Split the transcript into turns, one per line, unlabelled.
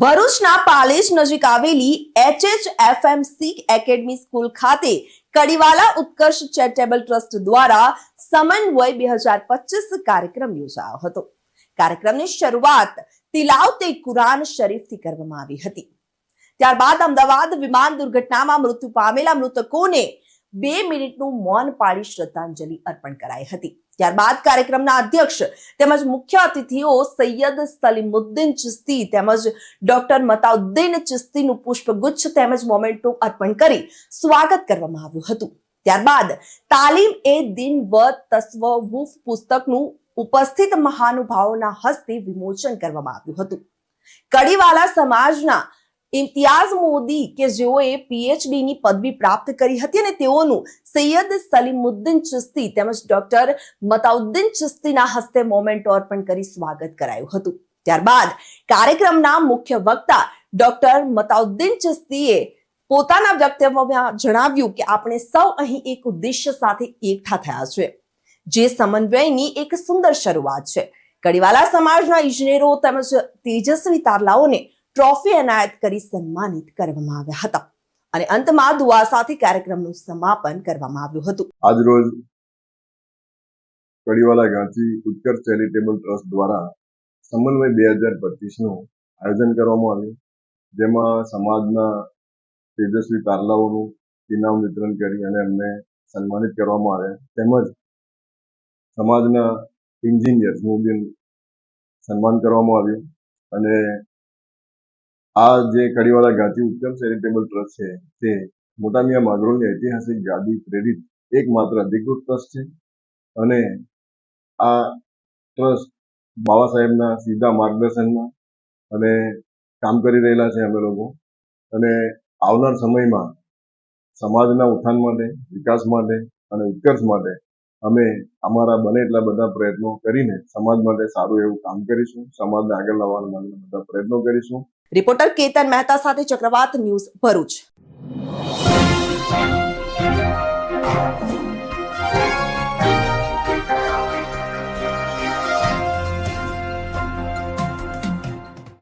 ભરૂચના પાલેજ નજીક આવેલી એચએચ એફએમસી એકેડમી સ્કૂલ ખાતે કડીવાલા ઉત્કર્ષ ચેરિટેબલ ટ્રસ્ટ દ્વારા સમન્વય બે હજાર પચીસ કાર્યક્રમ યોજાયો હતો. કાર્યક્રમની શરૂઆત તિલાવતે કુરાન શરીફથી કરવામાં આવી હતી. ત્યારબાદ અમદાવાદ વિમાન દુર્ઘટનામાં મૃત્યુ પામેલા મૃતકોને બે મિનિટનું મૌન પાળી શ્રદ્ધાંજલિ અર્પણ કરાઈ હતી. ત્યારબાદ કાર્યક્રમના અધ્યક્ષ તેમજ મુખ્ય અતિથિઓ સૈયદ સલીમુદ્દીન ચિસ્તી તેમજ ડોક્ટર મતાઉદ્દીન ચિસ્તીનું પુષ્પગુચ્છ તેમજ મોમેન્ટો અર્પણ કરી સ્વાગત કરવામાં આવ્યું હતું. ત્યારબાદ તાલીમ એ દિન વ તસ્વવુફ પુસ્તકનું ઉપસ્થિત મહાનુભાવોના હસ્તે વિમોચન કરવામાં આવ્યું હતું. કડીવાલા સમાજના ઇમ્તિયાઝ મોદી કે જેઓએ પીએચડી ની પદવી પ્રાપ્ત કરી હતી અને તેઓનું સૈયદ સલીમુદ્દીન ચિસ્તી તેમજ ડોક્ટર મતાઉદ્દીન ચિસ્તીના હસ્તે મોમેન્ટો અર્પણ કરી સ્વાગત કરાયું હતું. ત્યારબાદ કાર્યક્રમના મુખ્ય વક્તા ડોક્ટર મતાઉદ્દીન ચિસ્તીએ પોતાના વક્તવ્યમાં જણાવ્યું કે આપણે સૌ અહીં એક ઉદ્દેશ્ય સાથે એકઠા થયા છે, જે સમન્વયની એક સુંદર શરૂઆત છે. કડીવાલા સમાજના ઇજનેરો તેમજ તેજસ્વી તારલાઓને ટ્રોફી એનાયત કરી સન્માનિત કરવામાં આવ્યા હતા. અને અંતમાં દુઆ સાથે કાર્યક્રમનું સમાપન કરવામાં આવ્યું હતું.
આજરોજ કડીવાલા ગાંધી ઉત્કર્ષ ચેરિટેબલ ટ્રસ્ટ દ્વારા સમન્વય બે હજાર પચીસનું આયોજન કરવામાં આવ્યું. જેમાં સમાજના તેજસ્વી તારલાઓનું ઇનામ વિતરણ કરી અને એમને સન્માનિત કરવામાં આવ્યા. તેમજ સમાજના એન્જિનિયર્સનું બી સન્માન કરવામાં આવ્યું. અને આ જે કડીવાલા ગાંધી ઉત્કર્ષ ચેરિટેબલ ટ્રસ્ટ છે, તે મોટા મિયા માગરોળની ઐતિહાસિક ગાદી પ્રેરિત એકમાત્ર અધિકૃત ટ્રસ્ટ છે. અને આ ટ્રસ્ટ બાબા સાહેબના સીધા માર્ગદર્શનમાં અને કામ કરી રહેલા છે અમે લોકો. અને આવનાર સમયમાં સમાજના ઉત્થાન માટે, વિકાસ માટે અને ઉત્કર્ષ માટે અમે અમારા બને એટલા બધા પ્રયત્નો કરીને સમાજ માટે સારું એવું કામ કરીશું. સમાજને આગળ લાવવાના બધા પ્રયત્નો કરીશું.
રિપોર્ટર કેતન મહેતા સાથે ચક્રવાત ન્યૂઝ ભરૂચ.